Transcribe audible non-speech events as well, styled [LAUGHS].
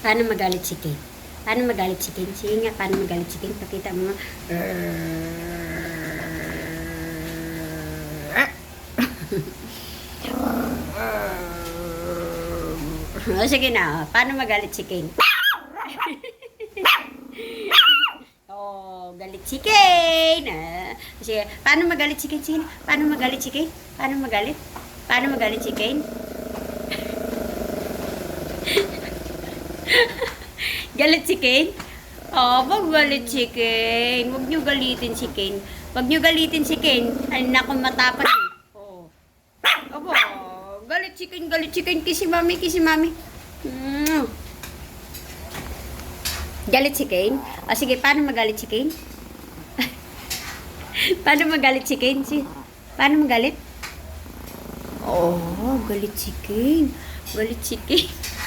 Paano magalit si Kane? Paano magalit si Kane? Sige nga, paano magalit si Kane? Pakita mo. [LAUGHS] O, sige na. oh. Paano magalit si Kane? [LAUGHS] oh, galit si Kane. Ah, sige, paano magalit si na. Paano magalit si Kane? Paano magalit? Paano magalit si Kane? Galit si Kane? Oh, wag galit si Kane. Wag niyo galitin si Kane. Wag niyo galitin si Kane. Ay, naku, matapang eh. Oh. Aba, galit si Kane, galit si Kane. Kisi mami, kisi mami. Mm. Galit si Kane? O sige, paano magalit si Kane? [LAUGHS] paano magalit si Kane? Si paano magalit? Oh, galit si Kane. Galit si Kane.